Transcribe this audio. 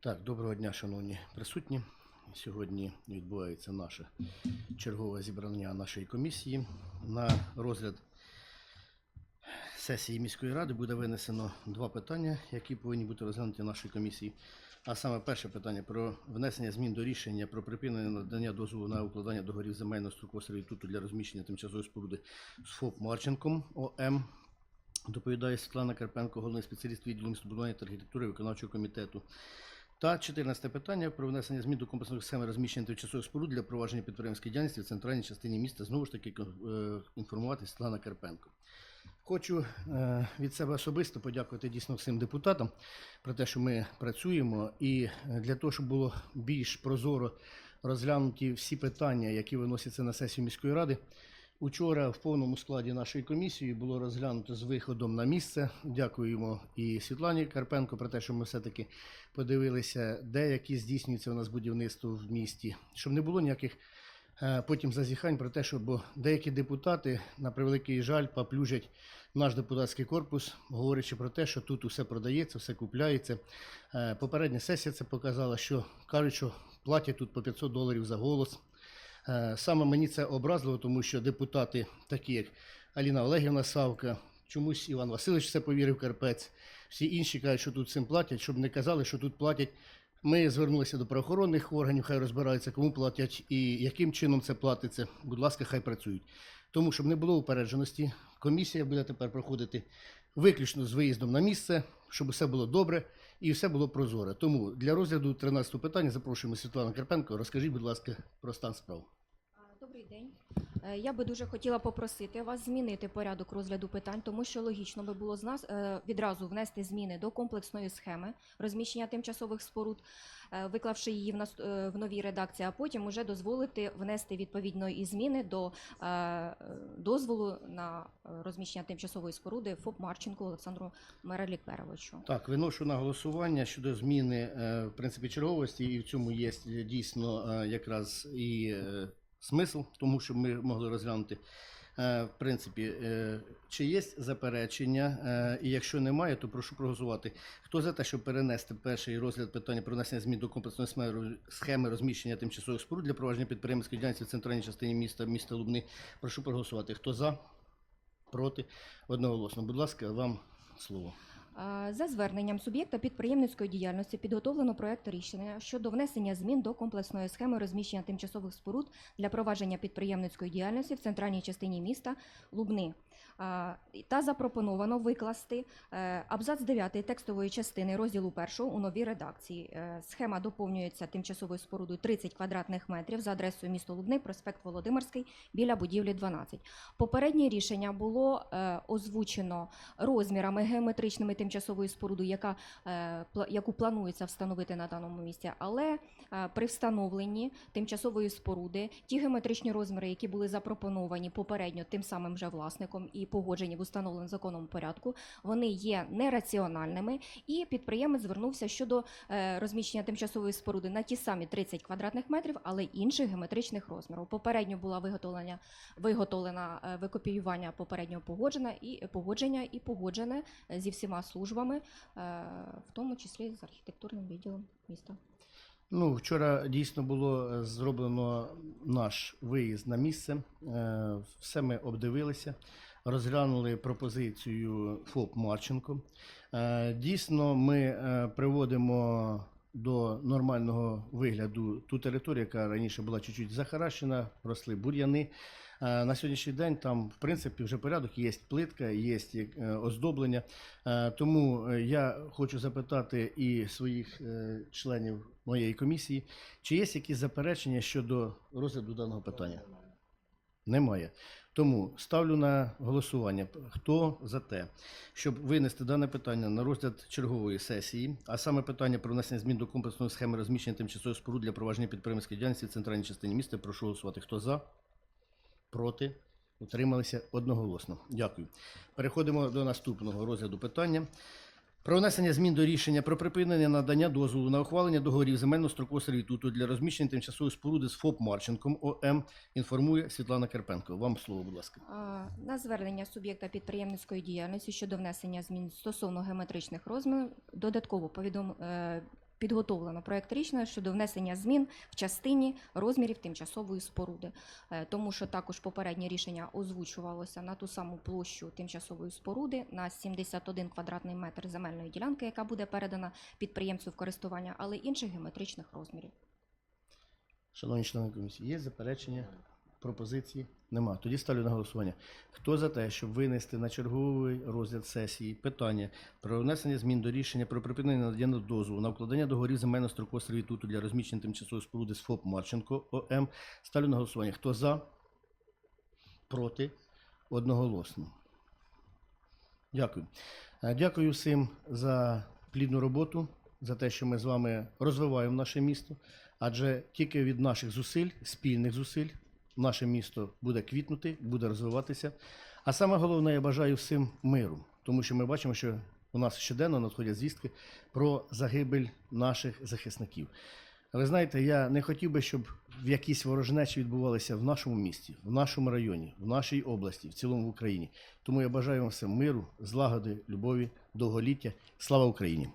Так, доброго дня, шановні присутні. Сьогодні відбувається наше чергове зібрання нашої комісії. На розгляд сесії міської ради буде винесено два питання, які повинні бути розглянуті нашою комісії. А саме перше питання про внесення змін до рішення про припинення надання дозволу на укладання договорів земельного строкового сервітуту для розміщення тимчасової споруди з ФОП Марченком ОМ. Доповідає Світлана Карпенко, головний спеціаліст відділу містобудування та архітектури виконавчого комітету. Та 14 питання про внесення змін до комплексної схеми розміщення тимчасових споруд для провадження підприємської діяльності в центральній частині міста. Знову ж таки е, інформувати Світлана Карпенко. Хочу е, від себе особисто подякувати дійсно всім депутатам про те, що ми працюємо, і е, для того, щоб було більш прозоро розглянуті всі питання, які виносяться на сесію міської ради. Учора в повному складі нашої комісії було розглянуто з виходом на місце. Дякуємо і Світлані Карпенко про те, що ми все-таки подивилися, де які здійснюється у нас будівництво в місті, щоб не було ніяких е, потім зазіхань про те, що бо деякі депутати, на превеликий жаль, поплюжать наш депутатський корпус, говорячи про те, що тут усе продається, все купляється. Е, Попередня сесія це показала, що кажуть, що платять тут по 500 доларів за голос. Е, Саме мені це образливо, тому що депутати, такі як Аліна Олегівна Савка, чомусь Іван Васильович це повірив Карпець. Всі інші кажуть, що тут цим платять, щоб не казали, що тут платять. Ми звернулися до правоохоронних органів, хай розбираються, кому платять і яким чином це платиться. Будь ласка, хай працюють. Тому, щоб не було упередженості, комісія буде тепер проходити виключно з виїздом на місце, щоб все було добре і все було прозоре. Тому для розгляду 13 питання запрошуємо Світлану Карпенко. Розкажіть, будь ласка, про стан справ. Добрий день. Е, Я би дуже хотіла попросити вас змінити порядок розгляду питань, тому що логічно би було з нас е, відразу внести зміни до комплексної схеми розміщення тимчасових споруд, е, виклавши її в нас в новій редакції, а потім уже дозволити внести відповідно і зміни до дозволу на розміщення тимчасової споруди ФОП Марченку Олександру Мерелікперовичу. Так, виношу на голосування щодо зміни в принципі черговості, і в цьому є дійсно якраз і смисл, тому що ми могли розглянути. Е, В принципі, е, чи є заперечення? Е, І якщо немає, то прошу проголосувати. Хто за те, щоб перенести перший розгляд питання про внесення змін до комплексної схеми- розміщення тимчасових споруд для провадження підприємської діяльності в центральній частині міста, міста Лубни? Прошу проголосувати. Хто за? Проти? Одноголосно. Будь ласка, вам слово. А, За зверненням суб'єкта підприємницької діяльності підготовлено проект рішення щодо внесення змін до комплексної схеми розміщення тимчасових споруд для провадження підприємницької діяльності в центральній частині міста Лубни. Та запропоновано викласти е, абзац 9 текстової частини розділу 1 у новій редакції. Е, Схема доповнюється тимчасовою спорудою 30 квадратних метрів за адресою місто Лубни, проспект Володимирський, біля будівлі 12. Попереднє рішення було е, озвучено розмірами геометричними тимчасової споруди, яка, яку планується встановити на даному місці, але при встановленні тимчасової споруди ті геометричні розміри, які були запропоновані попередньо тим самим же власником і погоджені в установленому законом порядку, вони є нераціональними, і підприємець звернувся щодо е, розміщення тимчасової споруди на ті самі 30 квадратних метрів, але інших геометричних розмірів. Попередньо була виготовлена е, викопіювання попереднього погодження і погодження і погоджене зі всіма службами, е, в тому числі з архітектурним відділом міста. Ну, вчора дійсно було е, зроблено наш виїзд на місце. Все ми обдивилися, розглянули пропозицію ФОП Марченко. Е, Дійсно, ми е, приводимо до нормального вигляду ту територію, яка раніше була чуть-чуть захаращена, росли бур'яни. Е, На сьогоднішній день там, в принципі, вже порядок, є плитка, є оздоблення. Тому я хочу запитати і своїх членів моєї комісії, чи є якісь заперечення щодо розгляду даного питання? Немає. Тому ставлю на голосування. Хто за те, щоб винести дане питання на розгляд чергової сесії, а саме питання про внесення змін до комплексної схеми розміщення тимчасових споруд для провадження підприємської діяльності в центральній частині міста. Прошу голосувати. Хто за? Проти? Утрималися одноголосно. Дякую. Переходимо до наступного розгляду питання. Про внесення змін до рішення про припинення надання дозволу на ухвалення договорів земельного строкового сервітуту для розміщення тимчасової споруди з ФОП Марченком ОМ інформує Світлана Карпенко. Вам слово, будь ласка. На звернення суб'єкта підприємницької діяльності щодо внесення змін стосовно геометричних розмірів додатково повідом е, підготовлено проект рішення щодо внесення змін в частині розмірів тимчасової споруди, Е, тому що також попереднє рішення озвучувалося на ту саму площу тимчасової споруди на 71 квадратний метр земельної ділянки, яка буде передана підприємцю в користування, але інших геометричних розмірів. Шановні члени комісії, є заперечення, пропозиції? Нема. Тоді ставлю на голосування. Хто за те, щоб винести на черговий розгляд сесії питання про внесення змін до рішення про припинення надання дозволу на укладення договорів земельного строкового сервітуту для розміщення тимчасової споруди з ФОП Марченко ОМ. Ставлю на голосування. Хто за? Проти? Одноголосно. Дякую. Е, Дякую всім за плідну роботу, за те, що ми з вами розвиваємо наше місто. Адже тільки від наших зусиль, спільних зусиль, наше місто буде квітнути, буде розвиватися. А саме головне, я бажаю всім миру, тому що ми бачимо, що у нас щоденно надходять звістки про загибель наших захисників. Ви знаєте, я не хотів би, щоб в якісь ворожнечі відбувалися в нашому місті, в нашому районі, в нашій області, в цілому в Україні. Тому я бажаю вам всім миру, злагоди, любові, довголіття. Слава Україні!